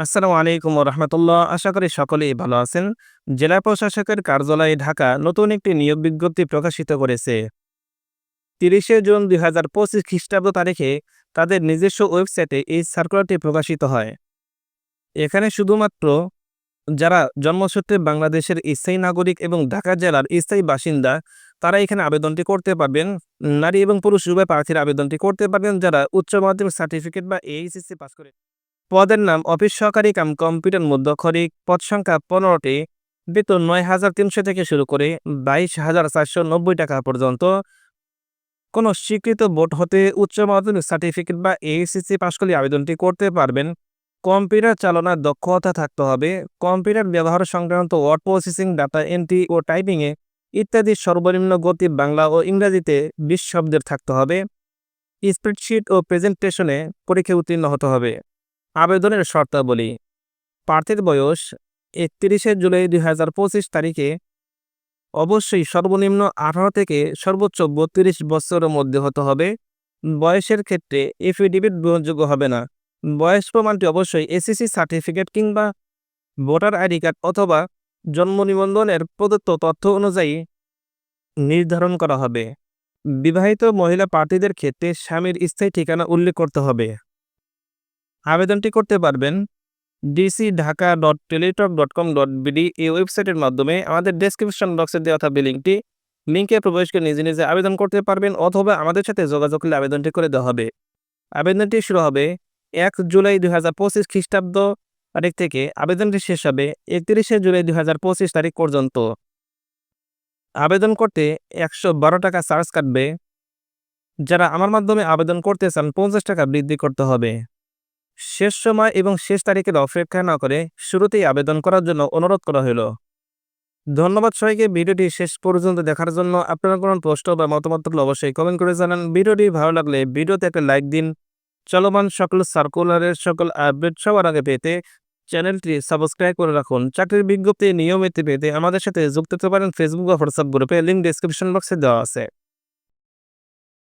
আসসালামু আলাইকুম রহমতুল্লাহ। আশা করি সকলেই ভালো আছেন। জেলা প্রশাসকের কার্যালয়ে ঢাকা নতুন একটি নিয়োগ বিজ্ঞপ্তি প্রকাশিত করেছে। তিরিশে জুন দুই হাজার পঁচিশ খ্রিস্টাব্দ তারিখে তাদের নিজস্ব ওয়েবসাইটে এই সার্কুলারটি প্রকাশিত হয়। এখানে শুধুমাত্র যারা জন্মসূত্রে বাংলাদেশের স্থায়ী নাগরিক এবং ঢাকা জেলার স্থায়ী বাসিন্দা, তারা এখানে আবেদনটি করতে পারবেন। নারী এবং পুরুষ উভয় প্রার্থীর আবেদনটি করতে পারবেন যারা উচ্চ মাধ্যমিক সার্টিফিকেট বা এইচএসসি পাস করে। পদের নাম অফিস সহকারী কাম কম্পিউটার মধ্যক্ষরিক, পদ সংখ্যা পনেরোটি, বেতন নয় হাজার তিনশো থেকে শুরু করে বাইশ হাজার চারশো নব্বই টাকা পর্যন্ত। কোনো স্বীকৃত বোর্ড হতে উচ্চ মাধ্যমিক সার্টিফিকেট বা এইচএসসি পাশ করলে আবেদনটি করতে পারবেন। কম্পিউটার চালনার দক্ষতা থাকতে হবে। কম্পিউটার ব্যবহার সংক্রান্ত ওয়ার্ড প্রসেসিং, ডাটা এন্ট্রি ও টাইপিংয়ে ইত্যাদি সর্বনিম্ন গতি বাংলা ও ইংরেজিতে বিশ শব্দের থাকতে হবে। স্প্রেডশিট ও প্রেজেন্টেশনে পরীক্ষায় উত্তীর্ণ হতে হবে। আবেদনের শর্তাবলী। প্রার্থীর বয়স একত্রিশে জুলাই দুই হাজার পঁচিশ তারিখে। অবশ্যই সর্বনিম্ন আঠারো থেকে সর্বোচ্চ বত্রিশ বছরের মধ্যে হতে হবে। বয়সের ক্ষেত্রে এফিডেভিট গ্রহণযোগ্য হবে না। বয়স প্রমাণটি অবশ্যই এসএসসি সার্টিফিকেট কিংবা ভোটার আইডি কার্ড অথবা জন্ম নিবন্ধনের প্রদত্ত তথ্য অনুযায়ী নির্ধারণ করা হবে। বিবাহিত মহিলা প্রার্থীদের ক্ষেত্রে স্বামীর স্থায়ী ঠিকানা উল্লেখ করতে হবে। আবেদনটি করতে পারবেন DC Dhaka dot Teletalk dot com dot BD এই ওয়েবসাইটের মাধ্যমে আমাদের ডেসক্রিপশন বক্সে দেওয়া থাকবে লিঙ্কটি। লিঙ্কে প্রবেশ করে নিজে নিজে আবেদন করতে পারবেন অথবা আমাদের সাথে যোগাযোগ করলে আবেদনটি করে দেওয়া হবে। আবেদনটি শুরু হবে এক জুলাই দুই হাজার পঁচিশ খ্রিস্টাব্দ তারিখ থেকে। আবেদনটি শেষ হবে একত্রিশে জুলাই দুই হাজার পঁচিশ তারিখ পর্যন্ত। আবেদন করতে একশো বারো টাকা চার্জ কাটবে। যারা আমার মাধ্যমে আবেদন করতে চান, পঞ্চাশ টাকা বৃদ্ধি করতে হবে। শেষ সময় এবং শেষ তারিখের অপেক্ষা না করে শুরুতেই আবেদন করার জন্য অনুরোধ করা হলো। ধন্যবাদ সবাইকে। ভিডিওটি শেষ পর্যন্ত দেখার জন্য আপনারা কোনো প্রশ্ন বা মতামত থাকলে অবশ্যই কমেন্ট করে জানান। ভিডিওটি ভালো লাগলে ভিডিওতে একটা লাইক দিন। চলমান সকল সার্কুলারের সকল আপডেট সবার আগে পেতে চ্যানেলটি সাবস্ক্রাইব করে রাখুন। চাকরির বিজ্ঞপ্তি নিয়মিত পেতে আমাদের সাথে যুক্ত হতে পারেন। ফেসবুক বা হোয়াটসঅ্যাপ গ্রুপে লিঙ্ক ডিসক্রিপশন বক্সে দেওয়া আছে।